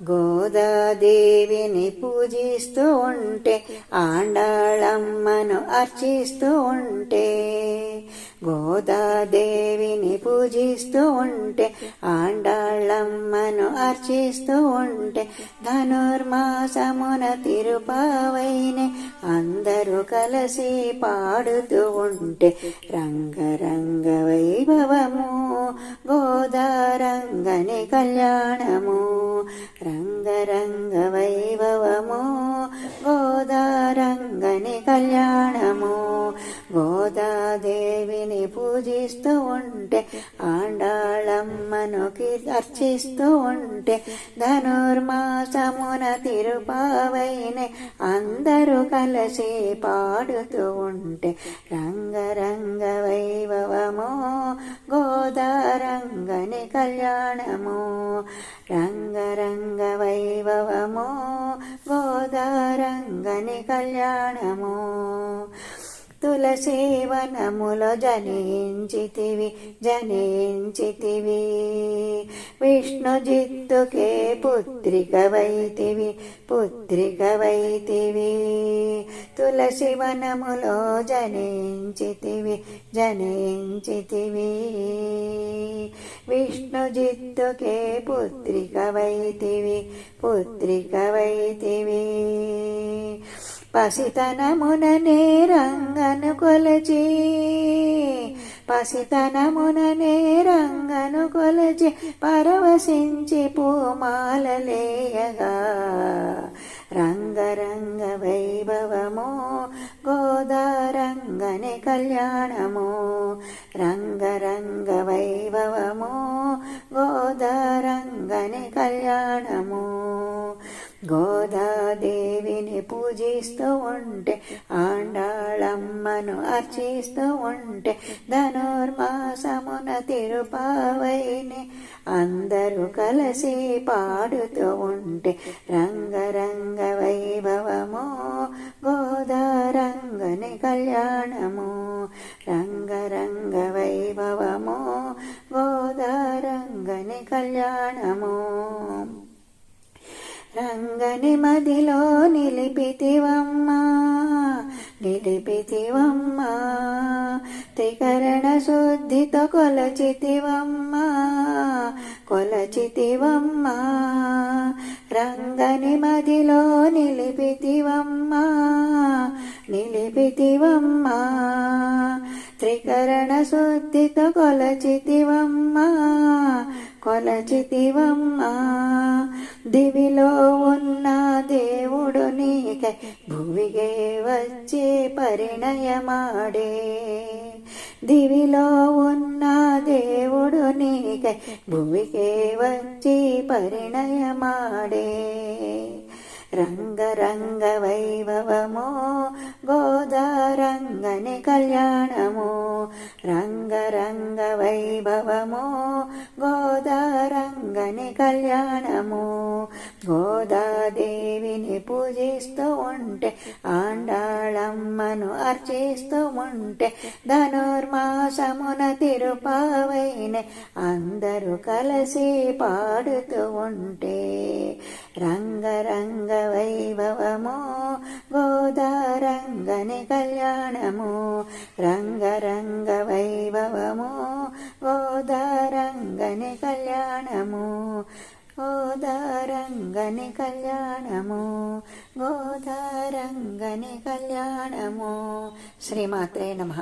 గోదాదేవిని పూజిస్తూ ఉంటే ఆండాళమ్మను అర్చిస్తూ ఉంటే గోదాదేవిని పూజిస్తూ ఉంటే ఆండాళ్ళమ్మను అర్చిస్తూ ఉంటే ధనుర్మాసమున తిరుపావైనే అందరూ కలిసి పాడుతూ ఉంటే రంగరంగ వైభవము గోదారంగని కళ్యాణము. రంగరంగ వైభవము గోదారంగని కళ్యాణము గోదాదేవిని పూజిస్తూ ఉంటే ఆండాళమ్మను అర్చిస్తూ ఉంటే ధనుర్మాసమున తిరుపావైనే అందరూ కలిసి పాడుతూ ఉంటే రంగరంగ వైభవము గోదారంగని కళ్యాణము గోదారంగని కళ్యాణము తులసీవనములో జనించితివి జనించితివి. విష్ణు జిత్తుకే పుత్రిక వైతివి పుత్రిక వైతివి తులసివనములో జనించితివి జనించితివి. విష్ణు జిత్తుకే పుత్రిక వైతివి పసితనమున నేరంగను కొలచి పసితనమున నేరంగను కొలచి పరవశించి పూమాలలేయగా. రంగరంగ వైభవము గోదారంగని కళ్యాణము రంగరంగ వైభవము గోదారంగని కళ్యాణము. గోదా పూజిస్తూ ఉంటే ఆండాళమ్మను అర్చిస్తూ ఉంటే ధనుర్మాసమున తిరుపావైని అందరూ కలిసి పాడుతూ ఉంటే రంగరంగ వైభవము గోదారంగని కళ్యాణము రంగరంగ వైభవము గోదారంగని కళ్యాణము. రంగని మదిలో నిలిపితివమ్మా నిలిపితివమ్మా. త్రికరణ శుద్ధితో కొలచితివమ్మా కొలచితివమ్మా. రంగని మదిలో నిలిపితివమ్మా నిలిపితివమ్మా. త్రికరణ శుద్ధితో కొలచితివమ్మా కొలచితివమ్మా దివిలో ఉన్న దేవుడు నీకై భువిగే వచ్చి పరిణయమాడే. దివిలో ఉన్న దేవుడు నీకై భువికే వచ్చి పరిణయమాడే. రంగరంగ వైభవమో గోదారంగని కళ్యాణము రంగరంగ వైభవము గోదారంగని కళ్యాణము. గోదాదేవిని పూజిస్తూ ఉంటే ఆండాళమ్మను అర్చిస్తూ ఉంటే ధనుర్మాసమున తిరుపావైన అందరూ కలిసి పాడుతూ ఉంటే రంగ రంగరంగ వైభవము గోదారంగని కళ్యాణము గోదారంగని కళ్యాణము గోదారంగని కళ్యాణము. శ్రీమాత్రే నమ.